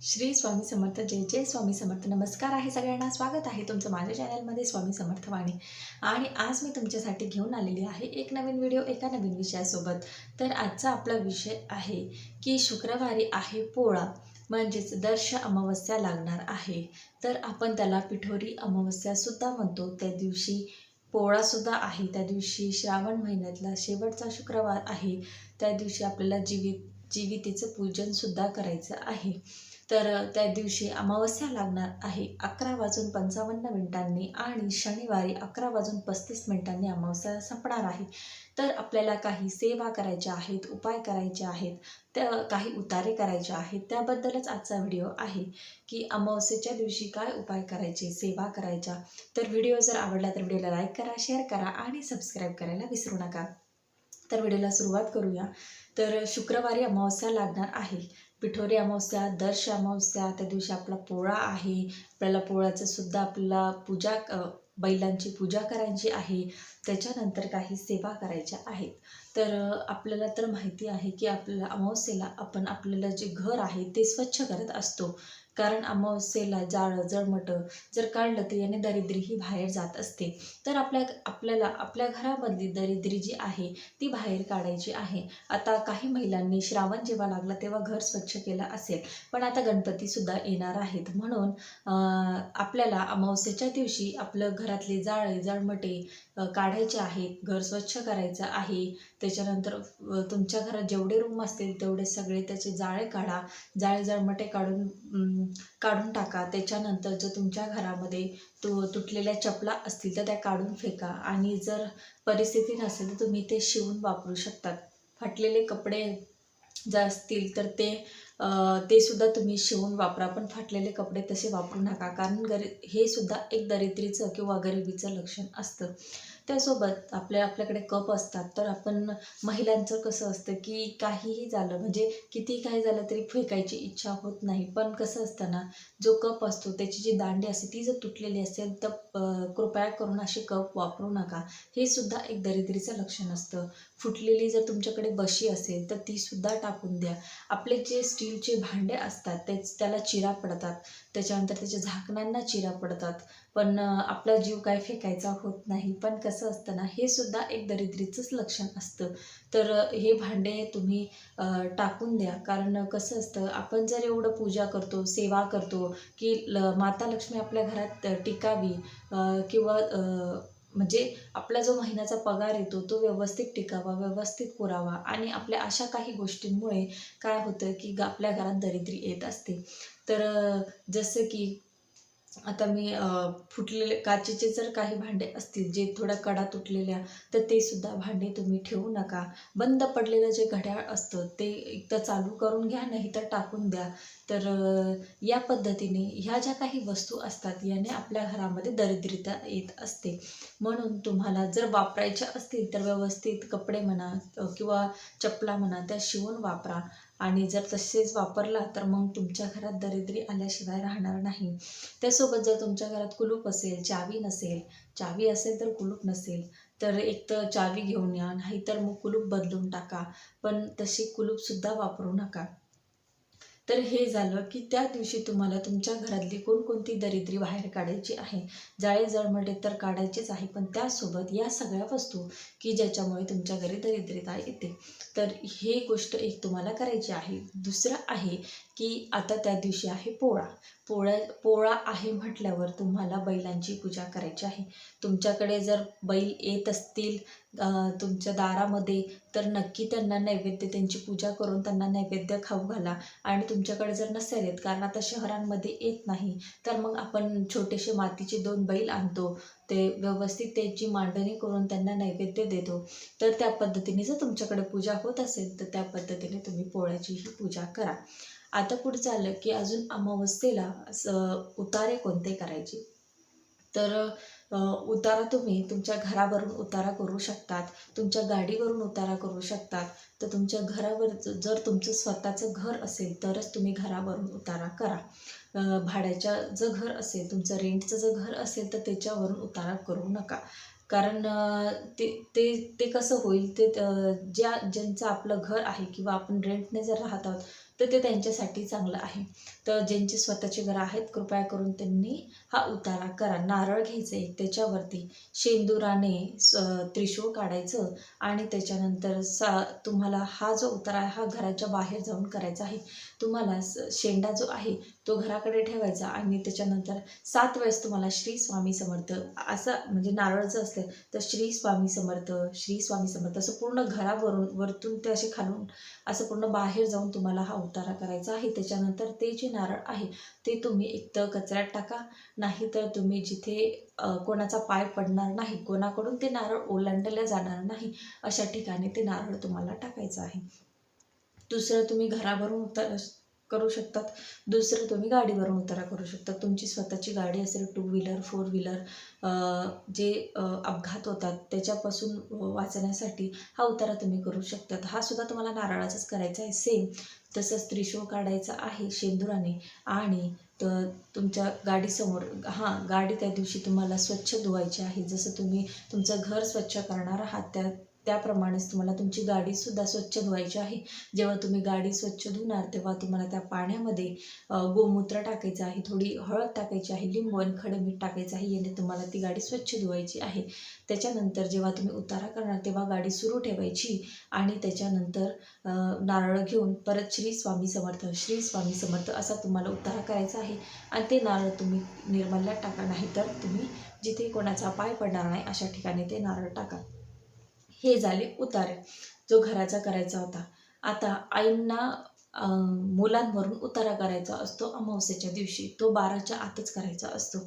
श्री स्वामी समर्थ जय जय स्वामी समर्थ. नमस्कार आहे सगळ्यांना. स्वागत आहे तुमचं माझ्या चॅनलमध्ये स्वामी समर्थ वाणी आणि आज मी तुमच्यासाठी घेऊन आलेली आहे एक नवीन व्हिडिओ एका नवीन विषयासोबत. तर आजचा आपला विषय आहे की शुक्रवारी आहे पोळा म्हणजेच दर्श अमावस्या लागणार आहे. तर आपण त्याला पिठोरी अमावस्यासुद्धा म्हणतो. त्या दिवशी पोळासुद्धा आहे. त्या दिवशी श्रावण महिन्यातला शेवटचा शुक्रवार आहे. त्या दिवशी आपल्याला जीवित जीवितीचं पूजनसुद्धा करायचं आहे. तर त्या दिवशी अमावस्या लागणार आहे. अकरा वाजून पंचावन्न मिनिटांनी आणि शनिवारी अकरा वाजून पस्तीस मिनिटांनी अमावस्या संपणार आहे. तर आपल्याला काही सेवा करायच्या आहेत उपाय करायचे आहेत त्या काही उतारे करायचे आहेत त्याबद्दलच आजचा व्हिडिओ आहे. की अमावस्येच्या दिवशी काय उपाय करायचे सेवा करायच्या. तर व्हिडिओ जर आवडला तर व्हिडिओला लाईक करा शेअर करा आणि सबस्क्राईब करायला विसरू नका. तर व्हिडिओला सुरुवात करूया. तर शुक्रवारी अमावस्या लागणार आहे. पिठोरी अमावस्या दर्श अमावस्या त्या दिवशी आपला पोळा आहे. आपल्याला पोळ्याचं सुद्धा आपल्याला पूजा बैलांची पूजा करायची आहे. त्याच्यानंतर काही सेवा करायच्या आहेत. तर आपल्याला तर माहिती आहे की आपल्याला अमावस्येला आपण आपल्याला जे घर आहे ते स्वच्छ करत असतो. कारण अमावस्येला जाळं जळमटं जर काढलं तर याने दरिद्री ही बाहेर जात असते. तर आपल्या आपल्याला आपल्या घरामधली दरिद्री जी आहे ती बाहेर काढायची आहे. आता काही महिलांनी श्रावण जेव्हा लागला तेव्हा घर स्वच्छ केलं असेल. पण आता गणपतीसुद्धा येणार आहेत. म्हणून आपल्याला अमावस्येच्या दिवशी आपलं घरातले जाळे जळमटे काढायचे आहेत. घर स्वच्छ करायचं आहे. त्याच्यानंतर तुमच्या घरात जेवढे रूम असतील तेवढे सगळे त्याचे जाळे काढा. जाळे जळमटे काढून काढून टाका. त्याच्यानंतर जर तुमच्या घरामध्ये तु तुटलेल्या चपला असतील तर त्या काढून फेका. आणि जर परिस्थिती नसेल तर तुम्ही ते शिवून वापरू शकतात फाटलेले कपडे जर असतील तर ते ते सुद्धा तुम्ही शिवून वापरा. पण फाटलेले कपडे तसे वापरू नका. कारण गरी हे सुद्धा एक दरिद्रीचं किंवा गरिबीचं लक्षण असतं. त्यासोबत आपल्या आपल्याकडे कप असतात तर आपण महिलांचं कसं असतं की काहीही झालं म्हणजे कितीही काही झालं तरी फेकायची इच्छा होत नाही. पण कसं असतं ना जो कप असतो त्याची जी दांडी असते ती जर तुटलेली असेल तर कृपया करून असे कप वापरू नका. हे सुद्धा एक दरिद्रीचं लक्षण असतं. फुटलेली जर तुमच्याकडे बशी असेल तर ती सुद्धा टाकून द्या. आपले जे स्टीलचे भांडे असतात तेच त्याला चिरा पडतात. त्याच्यानंतर त्याच्या झाकणांना चिरा पडतात. पण आपला जीव काय फेकायचा होत नाही. पण कसं असतं ना हे सुद्धा एक दरिद्रीचंच लक्षण असतं. तर हे भांडे तुम्ही टाकून द्या. कारण कसं असतं आपण जर एवढं पूजा करतो सेवा करतो की ल माता लक्ष्मी आपल्या घरात टिकावी किंवा म्हणजे आपला जो महिन्याचा पगार येतो तो व्यवस्थित टिकावा व्यवस्थित पुरावा. आणि आपल्या अशा काही गोष्टींमुळे काय होतं की ग आपल्या घरात दरिद्री येत असते. तर जसं की आता मी फुटलेले काचेचे जर काही भांडे असतील जे थोड्या कडा तुटलेल्या तर ते सुद्धा भांडे तुम्ही ठेवू नका. बंद पडलेलं जे घड्याळ असतं ते एकतर चालू करून घ्या नाही तर टाकून द्या. तर या पद्धतीने ह्या ज्या काही वस्तू असतात याने आपल्या घरामध्ये दरिद्रता येत असते. म्हणून तुम्हाला जर वापरायच्या असतील तर व्यवस्थित कपडे म्हणा किंवा चपला म्हणा त्या शिवून वापरा. आणि जर तसेच वापरला तर मग तुमच्या घरात दरिद्री आल्याशिवाय राहणार नाही. त्यासोबत जर तुमच्या घरात कुलूप असेल चावी नसेल चावी असेल तर कुलूप नसेल तर एक तर चावी घेऊन या नाही तर मग कुलूप बदलून टाका. पण तशी कुलूपसुद्धा वापरू नका. तर हे झालं की त्या दिवशी तुम्हाला तुमच्या घरातली कोणकोणती दरिद्री बाहेर काढायची आहे जाळे जळमटे तर काढायचेच आहे पण त्यासोबत या सगळ्या वस्तू की ज्याच्यामुळे तुमच्या घरी दरिद्रता येते. तर हे गोष्ट एक तुम्हाला करायची आहे. दुसरं आहे की आता त्या दिवशी आहे पोळा. पोळा पोळा आहे म्हटल्यावर तुम्हाला बैलांची पूजा करायची आहे. तुमच्याकडे जर बैल येत असतील तुमच्या दारामध्ये तर नक्की त्यांना नैवेद्य त्यांची पूजा करून त्यांना नैवेद्य खाऊ घाला. आणि तुमच्याकडे जर नसेल येत कारण आता शहरांमध्ये येत नाही तर मग आपण छोटेसे मातीचे दोन बैल आणतो. ते व्यवस्थित त्याची मांडणी करून त्यांना नैवेद्य देतो. तर त्या पद्धतीने जर तुमच्याकडे पूजा होत असेल तर त्या पद्धतीने तुम्ही पोळ्याची ही पूजा करा. आता पुढे झालं की अजून अमावस्येला असं उतारे कोणते करायचे? तर उतारा तुम्ही तुमच्या घरावरून उतारा करू शकतात. तुमच्या गाडीवरून उतारा करू शकतात. तर तुमच्या घरावर जर तुमचं स्वतःचं घर असेल तरच तुम्ही घरावरून उतारा करा. भाड्याच्या जर घर असेल तुमचं रेंटचं जर घर असेल तर त्याच्यावरून उतारा करू नका. कारण ते ते ते कसं होईल ते ज्या ज्यांचं आपलं घर आहे किंवा आपण रेंटने जर राहत आहोत तर ते त्यांच्यासाठी चांगलं आहे. तर ज्यांची स्वतःची घरं आहेत कृपया करून त्यांनी हा उतारा करा. नारळ घ्यायचं आहे त्याच्यावरती शेंदुराने त्रिशूळ काढायचं आणि त्याच्यानंतर सा तुम्हाला हा जो उतारा आहे हा घराच्या बाहेर जाऊन करायचा आहे. तुम्हाला स- शेंडा जो आहे तो घराकडे ठेवायचा आणि त्याच्यानंतर सात वेळेस तुम्हाला श्री स्वामी समर्थ असं म्हणजे नारळचं असलं तर श्री स्वामी समर्थ श्री स्वामी समर्थ असं पूर्ण घरावरून वरतून ते असे खालून असं पूर्ण बाहेर जाऊन तुम्हाला हा उतारा करायचा आहे. त्याच्यानंतर ते जे नारळ आहे ते तुम्ही एकतर कचऱ्यात टाका नाही तर तुम्ही जिथे कोणाचा पाय पडणार नाही कोणाकडून ते नारळ ओलांडले जाणार नाही अशा ठिकाणी ते नारळ तुम्हाला टाकायचं आहे. दुसरं तुम्ही घरावरून उतार करू शकतात. दुसरं तुम्ही गाडीवरून उतारा करू शकता तुमची स्वतःची गाडी असेल टू व्हीलर फोर व्हीलर जे अपघात होतात त्याच्यापासून वाचण्यासाठी हा उतारा तुम्ही करू शकतात. हा सुद्धा तुम्हाला नारळाचाच करायचा आहे. सेम तसंच त्रिशूळ काढायचा आहे शेंदुराने आणि तर तुमच्या गाडीसमोर हां गाडी त्या दिवशी तुम्हाला स्वच्छ धुवायची आहे. जसं तुम्ही तुमचं घर स्वच्छ करणार आहात त्या त्याप्रमाणेच तुम्हाला तुमची गाडीसुद्धा स्वच्छ धुवायची आहे. जेव्हा तुम्ही गाडी स्वच्छ धुणार तेव्हा तुम्हाला त्या पाण्यामध्ये गोमूत्र टाकायचं आहे थोडी हळद टाकायची आहे लिंबू आणि खडं मीठ टाकायचं आहे याने तुम्हाला ती गाडी स्वच्छ धुवायची आहे. त्याच्यानंतर जेव्हा तुम्ही उतारा करणार तेव्हा गाडी सुरू ठेवायची आणि त्याच्यानंतर नारळ घेऊन परत श्री स्वामी समर्थ श्री स्वामी समर्थ असा तुम्हाला उतारा करायचा आहे. आणि ते नारळ तुम्ही निर्मल्यात टाका नाही तर तुम्ही जिथे कोणाचा पाय पडणार नाही अशा ठिकाणी ते नारळ टाका. हे झाले उतारे जो घराचा करायचा होता. आता आईंना मुलांवरून उतारा करायचा असतो अमावस्येच्या दिवशी. तो बाराच्या आतच करायचा असतो.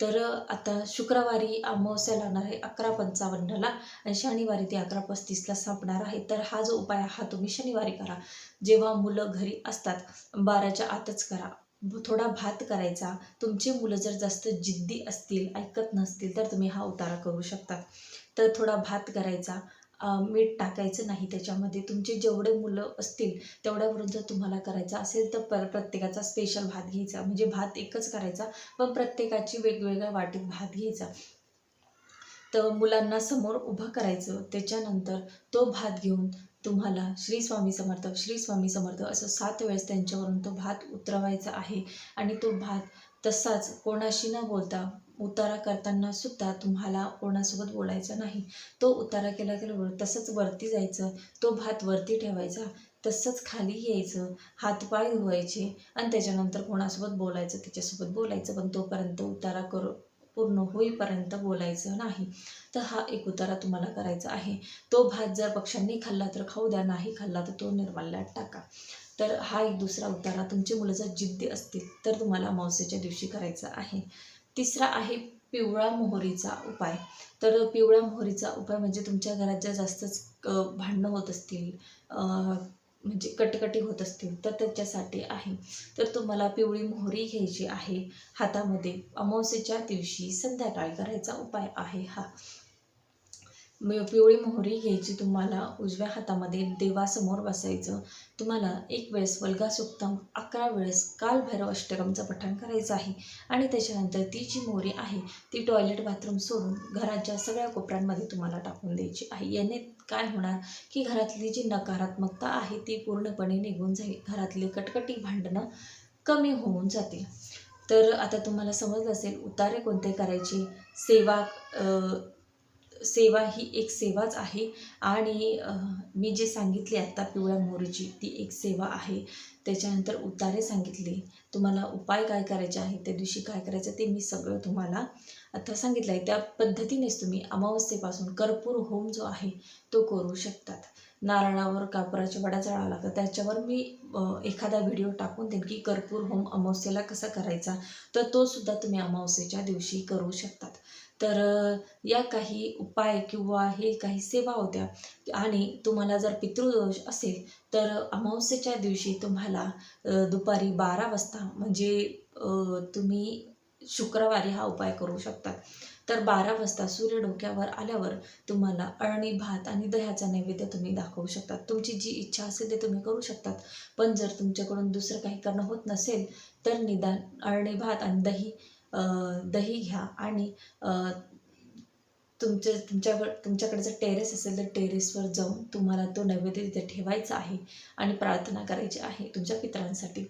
तर आता शुक्रवारी अमावस्या लागणार आहे अकरा पंचावन्नला आणि शनिवारी ते अकरा पस्तीसला संपणार आहे. तर हा जो उपाय हा तुम्ही शनिवारी करा. जेव्हा मुलं घरी असतात बाराच्या आतच करा. थोडा भात करायचा. तुमची मुलं जर जास्त जिद्दी असतील ऐकत नसतील तर तुम्ही हा उतारा करू शकता. तर थोडा भात करायचा. मीठ टाकायचं नाही त्याच्यामध्ये. तुमचे जेवढे मुलं असतील तेवढ्यावरून जर तुम्हाला करायचा असेल तर पर प्रत्येकाचा स्पेशल भात घ्यायचा. म्हणजे भात एकच करायचा पण प्रत्येकाची वेगवेगळ्या वाटीत भात घ्यायचा. तर मुलांना समोर उभं करायचं. त्याच्यानंतर तो भात घेऊन तुम्हाला श्री स्वामी समर्थ श्री स्वामी समर्थ असं सात वेळेस त्यांच्यावरून तो भात उतरवायचा आहे. आणि तो भात तसाच कोणाशी न बोलता उतारा करताना सुद्धा तुम्हाला कोणासोबत बोलायचं नाही. तो उतारा केला केल्यावर तसंच वरती जायचं तो भात वरती ठेवायचा तसंच खाली यायचं हातपाय धुवायचे आणि त्याच्यानंतर कोणासोबत बोलायचं त्याच्यासोबत बोलायचं पण तोपर्यंत उतारा करू पूर्ण होईपर्यंत बोलायचं नाही. तर हा एक उतारा तुम्हाला करायचा आहे. तो भात जर पक्ष्यांनी खाल्ला तर खाऊ द्या नाही खाल्ला तर तो निर्माल्यात टाका. तर हा एक दुसरा उतारा. तुमची मुलं जर जिद्दी असतील तर तुम्हाला मावसेच्या दिवशी करायचा आहे. तिसरा आहे पिवळा मोहरीचा उपाय. तर पिवळ्या मोहरीचा उपाय म्हणजे तुमच्या घरात जर जास्तच भांडणं होत असतील म्हणजे कटकटी होत असतील तर त्याच्यासाठी आहे. तर तुम्हाला पिवळी मोहरी घ्यायची आहे हातामध्ये. अमावस्येच्या दिवशी संध्याकाळी करायचा उपाय आहे हा. पिवळी मोहरी घ्यायची तुम्हाला. उजव्या हातामध्ये देवासमोर बसायचं. तुम्हाला एक वेळेस वल्गा सुक्तम अकरा वेळेस कालभैरव अष्टकमचं पठण करायचं आहे. आणि त्याच्यानंतर ती जी मोहरी आहे ती टॉयलेट बाथरूम सोडून घराच्या सगळ्या कोपऱ्यांमध्ये तुम्हाला टाकून द्यायची आहे. याने काय होणार की घरातली जी नकारात्मकता आहे ती पूर्णपणे निघून जाईल. घरातली कटकटी भांडणं कमी होऊन जातील. तर आता तुम्हाला समजलं असेल उतारे कोणते करायचे? सेवा सेवा ही एक सेवाच आहे. आणि मी जे सांगितले आत्ता पिवळ्या मोहरीची ती एक सेवा आहे. त्याच्यानंतर उतारे सांगितले. तुम्हाला उपाय काय करायचे आहे त्या दिवशी काय करायचं ते मी सगळं तुम्हाला आता सांगितलं आहे त्या पद्धतीनेच तुम्ही अमावस्येपासून कर्पूर होम जो आहे तो करू शकतात. नारळावर कापराच्या वड्या चढावा लागतात. त्याच्यावर मी एखादा व्हिडिओ टाकून देईन की कर्पूर होम अमावस्येला कसा करायचा? तर तो सुद्धा तुम्ही अमावस्येच्या दिवशी करू शकतात. तर या काही उपाय किंवा हे काही सेवा होत्या. आणि तुम्हाला जर पितृदोष असेल तर अमावस्येच्या दिवशी तुम्हाला दुपारी बारा वाजता म्हणजे तुम्ही शुक्रवारी हा उपाय करू शकतात. तर बारा वाजता सूर्य डोक्यावर आल्यावर तुम्हाला अळणी भात आणि दह्याचा नैवेद्य तुम्ही दाखवू शकतात. तुमची जी इच्छा असेल ते तुम्ही करू शकतात. पण जर तुमच्याकडून दुसरं काही करणं होत नसेल तर निदान अळणी भात आणि दही दही घ्या आणि तुमच्या तुमच्याकडे तुमच्याकडे जर टेरेस असेल तर टेरेसवर जाऊन तुम्हाला तो नैवेद्य तिथे ठेवायचा आहे आणि प्रार्थना करायची आहे तुमच्या पित्रांसाठी.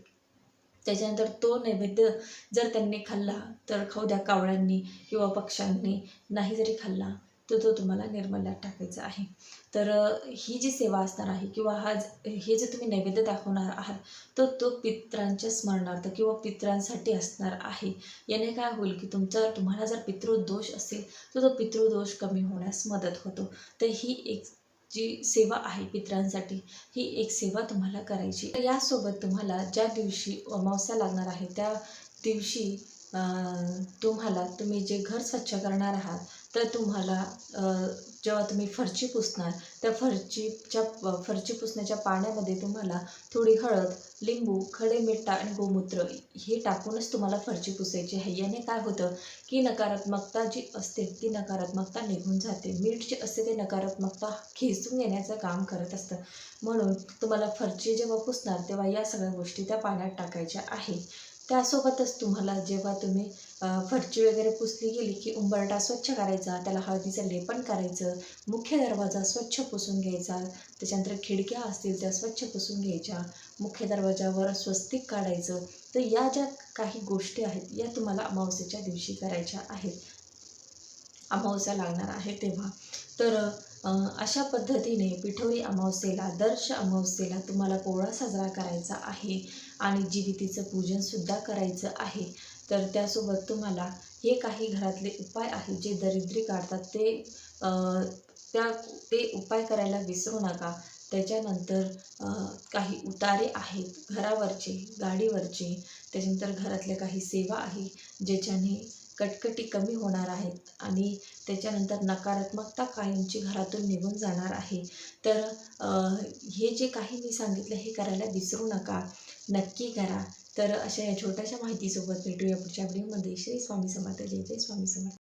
त्याच्यानंतर तो नैवेद्य जर त्यांनी खाल्ला तर खाऊ द्या कावळ्यांनी किंवा पक्ष्यांनी नाही जरी खाल्ला तर तो तुम्हाला निर्मल्यात टाकायचा आहे. तर ही जी सेवा असणार आहे किंवा हा हे जे तुम्ही नैवेद्य दाखवणार आहात तर तो पित्रांच्या स्मरणार्थ किंवा पित्रांसाठी असणार आहे. याने काय होईल की तुमचा तुम्हाला जर पितृदोष असेल तर तो पितृदोष कमी होण्यास मदत होतो. तर ही एक जी सेवा आहे पित्रांसाठी ही एक सेवा तुम्हाला करायची. यासोबत तुम्हाला ज्या दिवशी अमावस्या लागणार आहे त्या दिवशी तुम्हाला तुम्ही जे घर स्वच्छ करणार आहात तर तुम्हाला जेव्हा तुम्ही फरची पुसणार त्या फरचीच्या फरची पुसण्याच्या पाण्यामध्ये तुम्हाला थोडी हळद लिंबू खडे मीठ आणि गोमूत्र हे टाकूनच तुम्हाला फरची पुसायची आहे. याने काय होतं की नकारात्मकता जी असते ती नकारात्मकता निघून जाते. मीठ जे असते ते नकारात्मकता खेचून घेण्याचं काम करत असतं. म्हणून तुम्हाला फरची जेव्हा पुसणार तेव्हा या सगळ्या गोष्टी त्या पाण्यात टाकायच्या आहे. त्यासोबतच तुम्हाला जेव्हा तुम्ही फरची वगैरे पुसली गेली की उंबरटा स्वच्छ करायचा त्याला हळदीचं लेपन करायचं मुख्य दरवाजा स्वच्छ पुसून घ्यायचा त्याच्यानंतर खिडक्या असतील त्या स्वच्छ पुसून घ्यायच्या मुख्य दरवाजावर स्वस्तिक काढायचं तर या ज्या काही गोष्टी आहेत या तुम्हाला अमावस्येच्या दिवशी करायच्या आहेत. अमावस्या लागणार आहे तेव्हा. तर अशा पद्धतीने पिठोरी अमावस्येला दर्श अमावस्येला तुम्हाला पोळा साजरा करायचा आहे आणि जीवितीचं पूजनसुद्धा करायचं आहे. तर त्यासोबत तुम्हाला हे काही घरातले उपाय आहेत जे दरिद्री काढतात ते त्या ते उपाय करायला विसरू नका. त्याच्यानंतर काही उतारे आहेत घरावरचे गाडीवरचे. त्याच्यानंतर घरातल्या काही सेवा आहे ज्याच्याने कटकटी कमी होणार आहेत आणि त्याच्यानंतर नकारात्मकता कायमची घरातून निघून जाणार आहे. तर हे जे काही मी सांगितलं हे करायला विसरू नका. नक्की करा. तर अशा या छोट्याशा माहितीसोबत भेटूया पुढच्या व्हिडिओमध्ये. श्री स्वामी समर्थ. जय जय स्वामी समर्थ.